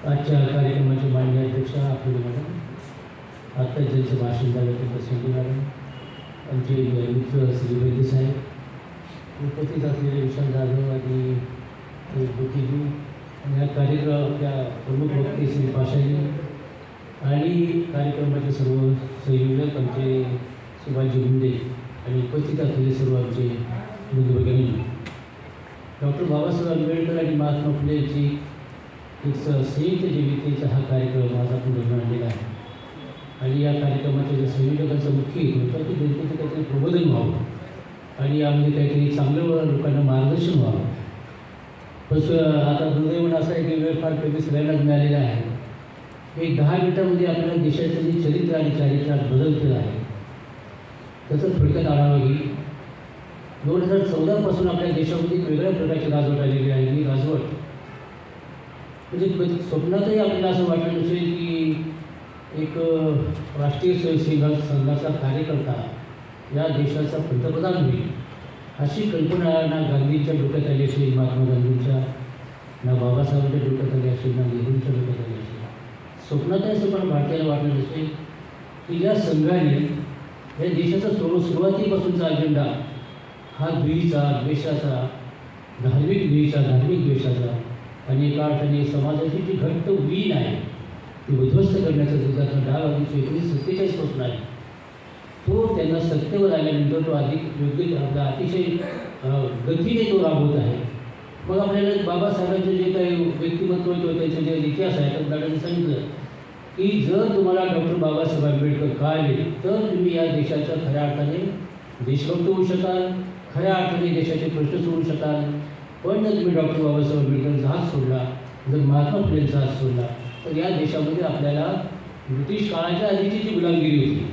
आजच्या कार्यक्रमाचे मान्य अध्यक्ष आपले मॅडम आत्ता ज्यांचं भाषण झालं ते संधी मॅडम आमचे मित्र श्री वैद्य साहेब उपस्थित असलेले विशाल जाधव आणि बुकीजी आणि या कार्यक्रम आपल्या प्रमुख वक्ते श्री पाशाजी आणि कार्यक्रमाचे सर्व संयोजक आमचे सुभाषजी मुंडे आणि उपस्थित असलेले सर्व आमचे बंधुभगिनी डॉक्टर बाबासाहेब आंबेडकर आणि महात्मा फुले यांची एक स जीवितेचा हा कार्यक्रम आज आपण घडून आहे. आणि या कार्यक्रमाच्या ज्या संयोजकांचा मुख्य हेतू की जनतेचं काहीतरी प्रबोधन व्हावं. आणि यामध्ये काहीतरी चांगलं लोकांना मार्गदर्शन व्हावं. तसं आता दुर्दैवण असं आहे की वेळ फार कमी सगळ्यांनाच मिळालेला आहे. एक दहा मिनिटामध्ये आपल्याला देशाचं जे चरित्र आणि चारित्र्यात बदलतं आहे त्याचं थोडक्यात आढावा घेईल. दोन हजार चौदापासून आपल्या देशामध्ये एक वेगळ्या प्रकारची राजवट आलेली आहे. म्हणजे कधी स्वप्नातही आपल्याला असं वाटलं नसेल की एक राष्ट्रीय स्वयंसेवक संघाचा कार्यकर्ता या देशाचा पंतप्रधान होईल अशी कल्पना ना गांधींच्या डोक्यात आली असेल महात्मा गांधींच्या ना बाबासाहेबांच्या डोक्यात आली असेल ना नेहरूंच्या डोक्यात आली असेल. स्वप्नातही असं पण भारतीयाला वाटलं नसेल की या संघाने या देशाचा सुरू सुरुवातीपासूनचा अजेंडा हा द्वेषीचा द्वेषाचा धार्मिक द्वेषा धार्मिक द्वेषाचा अनेक अर्थाने समाजाची जी घट्ट वीण आहे ती उद्ध्वस्त करण्याचा दुधाचा डाव अधिक अगदी सत्तेचाळीसपासून आहे. तो त्यांना सत्तेवर आल्यानंतर तो अधिक योग्य आपला अतिशय गतीने तो राबवत आहे. मग आपल्याला बाबासाहेबांचे जे काही व्यक्तिमत्व किंवा त्यांचे जे इतिहास आहे तर मॅडमने सांगितलं की जर तुम्हाला डॉक्टर बाबासाहेब आंबेडकर कळाले तर तुम्ही या देशाच्या खऱ्या अर्थाने देशभक्त होऊ शकाल खऱ्या अर्थाने देशाचे प्रश्न सोडू शकाल पण जर तुम्ही डॉक्टर बाबासाहेब आंबेडकरचा हात सोडला जर महात्मा फुलेंचा हात सोडला तर या देशामध्ये आपल्याला ब्रिटिश काळाच्या आधीची जी गुलामगिरी होती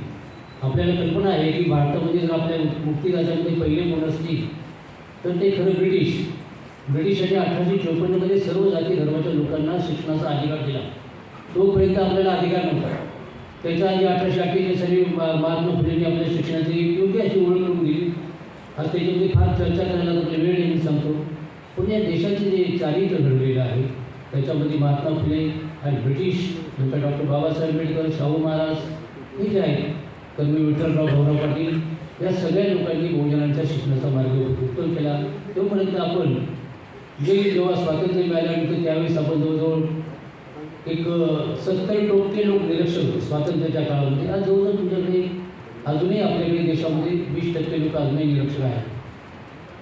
आपल्याला कल्पना आहे की भारतामध्ये जर आपल्या मुक्तिराजांमध्ये पहिले कोण असतील तर ते खरं ब्रिटिश. ब्रिटिशांनी अठराशे चोपन्नमध्ये सर्व जाती धर्माच्या लोकांना शिक्षणाचा अधिकार दिला. तोपर्यंत आपल्याला अधिकार नव्हता. त्याच्या आधी अठराशे अठ्ठेचाळीस साली महात्मा फुलेंनी आपल्या शिक्षणाची योग्य अशी ओळख करून दिली. आज त्याच्यामध्ये फार चर्चा करायला आपल्या वेळ नेहमी सांगतो. पण या देशाचे जे चारित्र घडलेलं आहे त्याच्यामध्ये महात्मा फुले आणि ब्रिटिश नंतर डॉक्टर बाबासाहेब आंबेडकर शाहू महाराज हे जे आहेत कर्मी विठ्ठलराव भाऊराव पाटील या सगळ्या लोकांनी बहुजनांच्या शिक्षणाचा मार्ग उत्पन्न केला. तोपर्यंत आपण जे जेव्हा स्वातंत्र्य मिळाल्यानंतर त्यावेळेस आपण जवळजवळ एक सत्तर टक्के लोक निरक्षर होते स्वातंत्र्याच्या काळामध्ये. आज जवळजवळ तुमच्याकडे अजूनही आपल्याकडे देशामध्ये वीस टक्के लोक अजूनही निरक्षर आहेत.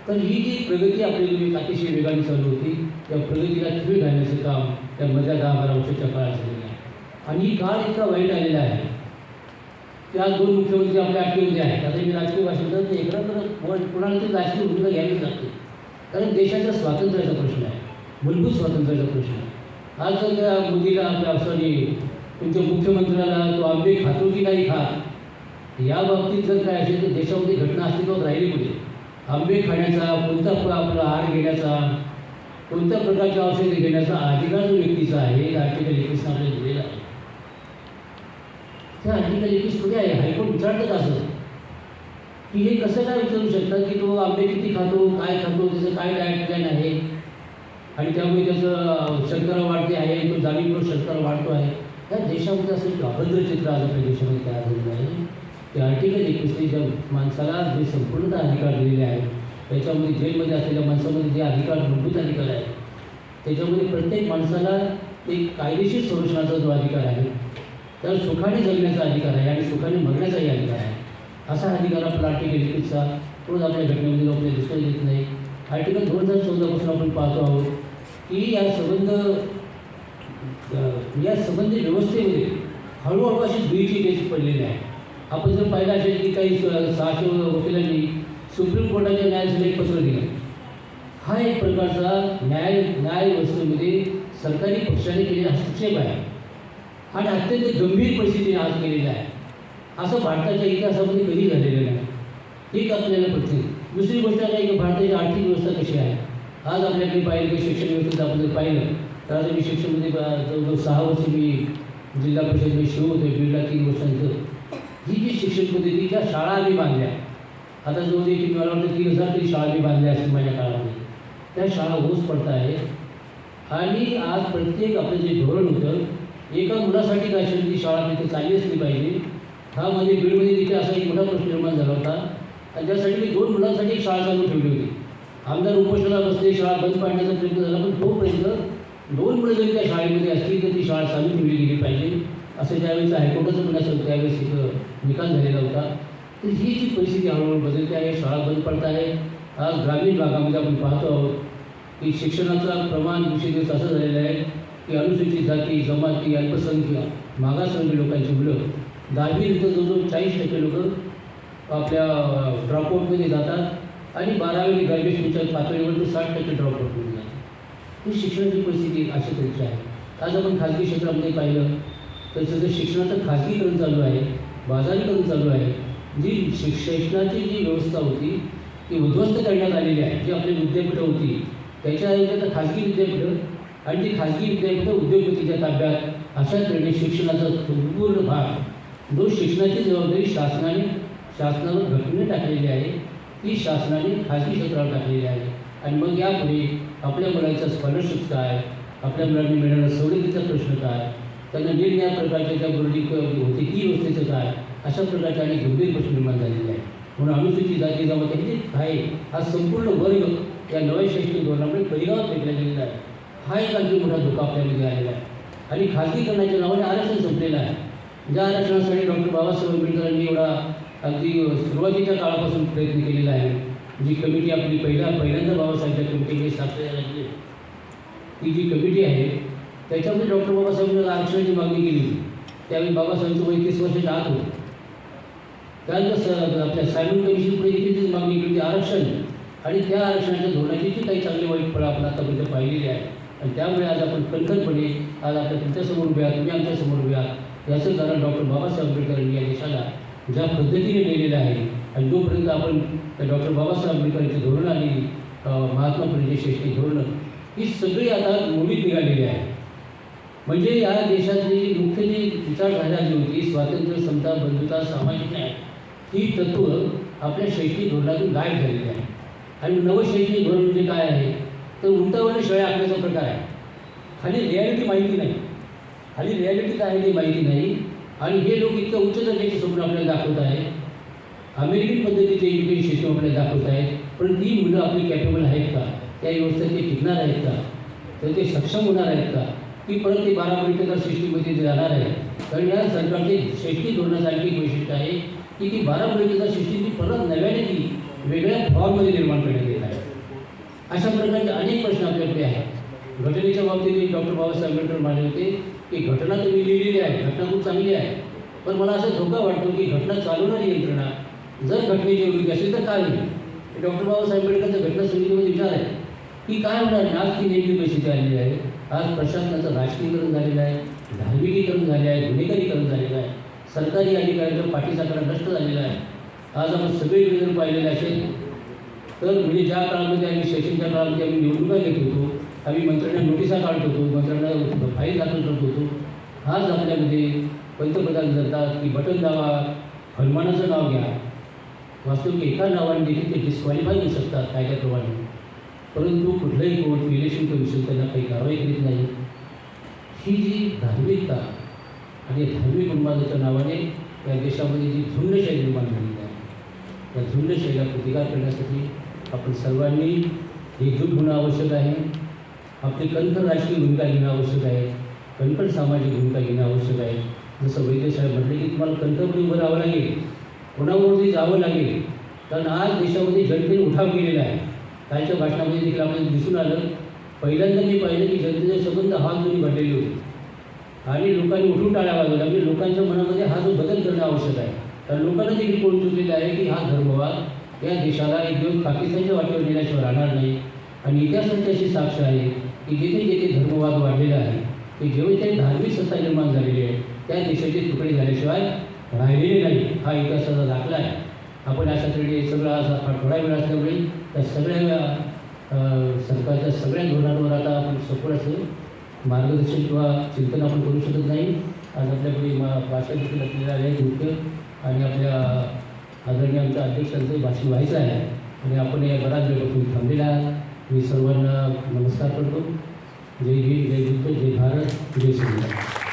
तर ही जी प्रगती आपली तुम्ही म्हणजे अतिशय वेगाने चालू होती त्या प्रगतीला खिळ घालण्याचं काम त्या मधल्या दहा बारा वर्षाच्या काळात झालेलं आहे. आणि ही काळ इतका वाईट आलेला आहे. त्या दोन मुख्यमंत्री आपल्या अटकेमध्ये आहेत. आता मी राजकीय भाषेत करत नाही एखादा कुणाला तरी राजकीय भूमिका घ्यावीच लागते. कारण देशाच्या स्वातंत्र्याचा प्रश्न आहे. मूलभूत स्वातंत्र्याचा प्रश्न आहे. आज जर त्या मोदीला आपल्या सॉरी तुमच्या मुख्यमंत्र्याला तो आंबे खातो की नाही खात या बाबतीत जर काय असेल तर देशामध्ये घटना अस्तित्वात राहिली कुठे? आंबे खाण्याचा कोणता आपला आहार घेण्याचा कोणत्या प्रकारच्या औषध घेण्याचा अधिकार जो व्यक्तीचा आहे आर्टिकल एकवीस आपल्याला दिलेला आहे. त्या आर्टिकल एकवीस कुठे आहे हायकोर्ट विचारतात असं. की हे कसं काय विचारू शकतात की तो आंबे किती खातो काय खातो त्याचं काय डायट प्लॅन आहे? आणि त्यामुळे त्याचं शर्करा वाढते आहे तो जाणीवपूर्वक शर्करा वाढतो आहे. त्या देशामध्ये असं एक अभद्र चित्र आज आपल्या देशामध्ये तयार झालेलं आहे. ते आर्टिकल एकवीसने ज्या माणसाला जे संपूर्णतः अधिकार दिलेले आहेत त्याच्यामध्ये जेलमध्ये असलेल्या माणसामध्ये जे अधिकार मूलभूत अधिकार आहेत त्याच्यामध्ये प्रत्येक माणसाला एक कायदेशीर संरक्षणाचा जो अधिकार आहे त्याला सुखाने जगण्याचा अधिकार आहे आणि सुखाने मरण्याचाही अधिकार आहे. असा अधिकार आपला आर्टिकल एकवीसचा रोज आपल्या घटनेमध्ये आपल्याला दिसून येत नाही. आर्टिकल दोन हजार चौदापासून आपण पाहतो आहोत की या संबंध या संबंध व्यवस्थेमध्ये हळूहळू अशी दुईची केस पडलेली आहे. आपण जर पाहिलं असेल की काही सहाशे वकिलांनी सुप्रीम कोर्टाच्या न्यायालयाला एक पत्र दिलं. हा एक प्रकारचा न्याय न्याय व्यवस्थेमध्ये सरकारी पक्षाने केलेला हस्तक्षेप आहे. आणि अत्यंत गंभीर परिस्थितीने आज केलेला आहे. असं भारताच्या इतिहासामध्ये कधी झालेलं नाही. एक आपल्याला प्रश्न दुसरी गोष्ट आहे की भारताची आर्थिक व्यवस्था कशी आहे? आज आपल्याकडे पाहिलं की शिक्षण व्यवस्थेत आपण जर पाहिलं तर आता मी शिक्षणमध्ये जवळजवळ सहा वर्ष मी जिल्हा परिषदेमध्ये शिव होतो. बीडला तीन वर्षांचं. ही जी शिक्षण पद्धती त्या शाळा आम्ही बांधल्या. आता जवळ एक मला वाटतं तीन हजार तरी शाळा मी बांधल्या असतील माझ्या काळामध्ये. त्या शाळा ओस पडत आहेत आणि आज प्रत्येक आपलं जे धोरण होतं एका मुलासाठी काय असेल ती शाळा तिथे चालली असली पाहिजे. हा म्हणजे बीडमध्ये तिथे असा एक मोठा प्रश्न निर्माण झाला होता. आणि त्यासाठी मी दोन मुलांसाठी एक शाळा चालू ठेवली होती. आमदार उपोषणाला बसले शाळा बंद पाडण्याचा प्रयत्न झाला पण तोपर्यंत दोन मुलं जरी त्या शाळेमध्ये असतील तर ती शाळा चालू ठेवली गेली पाहिजे. असं ज्यावेळेस हायकोर्टाचं पण असं त्यावेळेस इथं निकाल झालेला होता. तर ही जी परिस्थिती हळूहळू बदलते आहे शाळा बंद पडत आहे. आज ग्रामीण भागामध्ये आपण पाहतो आहोत की शिक्षणाचं प्रमाण दिवसेदिवस असं झालेलं आहे की अनुसूचित जाती जमाती अल्पसंख्याक मागासवर्गीय लोकांची मुलं दहावीनंतर जवळजवळ चाळीस टक्के लोक आपल्या ड्रॉपआउटमध्ये जातात आणि बारावी ग्रॅज्युएशनच्या पातळीवर ते साठ टक्के ड्रॉपआउटमध्ये जातात. ही शिक्षणाची परिस्थिती अशा तऱ्हेची आहे. आज आपण खाजगी क्षेत्रामध्ये पाहिलं तर सध्या शिक्षणाचं खाजगीकरण चालू आहे बाजारीकरण चालू आहे. जी शिक्षणाची जी व्यवस्था होती ती उद्ध्वस्त करण्यात आलेली आहे. जी आपली विद्यापीठं होती त्याच्या आता खाजगी विद्यापीठं आणि ती खाजगी विद्यापीठं उद्योगपतीच्या ताब्यात अशा तऱ्हेने शिक्षणाचा संपूर्ण भाग जो शिक्षणाची जबाबदारी शासनाने शासनावर घटने टाकलेली आहे ती शासनाने खाजगी क्षेत्रावर टाकलेली आहे. आणि मग यापुढे आपल्या मुलांचा स्कॉलरशिप काय? आपल्या मुलांनी मिळणारा सवलतीचा प्रश्न काय? त्यांना निरनिळ्या प्रकारच्या ज्या बोर्डिंग होती ती व्यवस्थेचं काय? अशा प्रकारचे आणि गंभीर प्रश्न निर्माण झालेले आहे म्हणून अनुसूचित जाती जमाती हे जे आहे. हा संपूर्ण वर्ग या नव्या शैक्षणिक धोरणामुळे परिगावात फेकला गेलेला आहे. हा एक अगदी मोठा धोका आपल्यामध्ये आलेला आहे. आणि खाजगीकरणाच्या नावाने आरक्षण संपलेलं आहे. ज्या आरक्षणासाठी डॉक्टर बाबासाहेब आंबेडकरांनी एवढा अगदी सुरुवातीच्या काळापासून प्रयत्न केलेला आहे. जी कमिटी आपली पहिल्या पहिल्यांदा बाबासाहेबच्या कमिटीमध्ये स्थापना झाली ती जी कमिटी आहे त्याच्यामध्ये डॉक्टर बाबासाहेबांनी आरक्षणाची मागणी केली. त्यावेळी बाबासाहेबांचं वय तीस वर्षाच्या आत होतं त्यानंतर आपल्या सायमन कमिशनपुढे देखील तीच मागणी केली आरक्षण आणि त्या आरक्षणाच्या धोरणाची जी काही चांगली वाईट फळं आपण आतापर्यंत पाहिलेली आहे आणि त्यामुळे आज आपण कणखरपणे आज आपण तुमच्यासमोर उभ्या तुम्ही आमच्यासमोर उभ्या याचं कारण डॉक्टर बाबासाहेब आंबेडकरांनी या देशाला ज्या पद्धतीने नेलेलं आहे आणि जोपर्यंत आपण त्या डॉक्टर बाबासाहेब आंबेडकरांची धोरणं आणि महात्मा फुलेची शैक्षणिक धोरणं ही सगळी आता मुलीत निघालेली आहे. म्हणजे या देशातली मुख्य जी विचारधारा जी होती स्वातंत्र्य समता बंधुता सामाजिक न्याय ही तत्व आपल्या शैक्षणिक धोरणातून गायब झालेली आहे. आणि नवशैक्षणिक धोरण म्हणजे काय आहे? तर उंटावर शेळ्या आखण्याचा प्रकार आहे. खाली रियालिटी माहिती नाही. खाली रिॲलिटी काय आहे ते माहिती नाही. आणि हे लोक इतकं उच्च दर्जाचे स्वप्न आपल्याला दाखवत आहे अमेरिकन पद्धतीचे एज्युकेशन सिस्टम आपल्याला दाखवत आहेत. पण ती मुलं आपली कॅपेबल आहेत का? त्या व्यवस्थेत ते टिकणार आहेत का? तर ते सक्षम होणार आहेत का? की परत ते बारा पॉईंटच्या सृष्टीमध्ये जाणार आहे कारण या सरकारचे शैक्षणिक धोरणासारखी एक वैशिष्ट्य आहे की ती बारा पॉईंटच्या सृष्टी ती परत नव्याने ती वेगळ्या फॉर्ममध्ये निर्माण करण्यात येत आहे. अशा प्रकारचे अनेक प्रश्न आपल्याकडे आहेत. घटनेच्या बाबतीत डॉक्टर बाबासाहेब आंबेडकर म्हणाले होते की घटना तुम्ही लिहिलेली आहे घटना खूप चांगली आहे. पण मला असं धोका वाटतो की घटना चालवणारी यंत्रणा जर घटनेची योग्य असेल तर काय होईल? डॉक्टर बाबासाहेब आंबेडकरच्या घटना समितीमध्ये विचार आहे की काय होणार? आज ती नेमकी परिस्थिती आलेली आहे. आज प्रशासनाचं राजकीयकरण झालेलं आहे धार्मिकीकरण झाले आहे गुन्हेगारीकरण झालेलं आहे सरकारी अधिकाऱ्यांचा पाठीसाकडा नष्ट झालेला आहे. आज आपण सगळे विधान पाहिलेले असेल तर म्हणजे ज्या काळामध्ये आम्ही शैक्षणिक काळामध्ये आम्ही निवडणुका घेत होतो आम्ही मंत्र्यांना नोटिसा काढत होतो मंत्र्यांना फाईल दाखल करत होतो. आज आपल्यामध्ये पंतप्रधान जातात की बटन दावा हनुमानाचं नाव घ्या. वास्तविक एका नावाने देखील ते डिस्क्वालिफाय होऊ शकतात कायद्याप्रमाणे. परंतु कुठलंही कोर्ट इलेक्शन कमिशन त्यांना काही कारवाई करीत नाही. ही जी धार्मिकता आणि धार्मिक उन्मादाच्या नावाने या देशामध्ये जी झुंडशाही निर्माण झालेली आहे त्या झुंडशाहीला प्रतिकार करण्यासाठी आपण सर्वांनी एकजूट होणं आवश्यक आहे. आपली कणखर राजकीय भूमिका घेणं आवश्यक आहे. कणखर सामाजिक भूमिका घेणं आवश्यक आहे. जसं वैद्यशाळा म्हटलं म्हटले की तुम्हाला कणखरपणे उभं राहावं लागेल कोणावरती जावं लागेल कारण आज देशामध्ये जनतेने उठाव केलेला आहे. कालच्या भाषणामध्ये देखील आपल्याला दिसून आलं पहिल्यांदा मी पाहिलं की जनतेचे संबंध हात दोन्ही भरलेले होते. आणि लोकांनी उठून टाळ्या वाजवल्या म्हणजे लोकांच्या मनामध्ये हा जो बदल करणं आवश्यक आहे कारण लोकांना देखील कोण चुकलेलं आहे की हा धर्मवाद या देशाला एक दिवस पाकिस्तानच्या वाटेवर गेल्याशिवाय राहणार नाही. आणि इतिहासाची अशी साक्ष आहे की जिथे जिथे धर्मवाद वाढलेला आहे की जेव्हा ते धार्मिक सत्ता निर्माण झालेली आहे त्या देशाचे तुकडे झाल्याशिवाय राहिलेले नाही हा इतिहासाचा दाखला आहे. आपण अशा तऱ्हेने सगळं असा हा थोडा वेळ असल्यामुळे त्या सगळ्या सरकारच्या सगळ्या धोरणांवर आता आपण सखोल असं मार्गदर्शन किंवा चिंतन आपण करू शकत नाही. आज आपल्याकडे मा भाषा देखील असलेलं आहे मुख्य आणि आपल्या आदरणीय आमच्या अध्यक्षांचं भाषण व्हायचं आहे. आणि आपण या बराच वेळपासून थांबलेला आहात. मी सर्वांना नमस्कार करतो. जय हिंद जय युद्ध जय भारत जय संविधान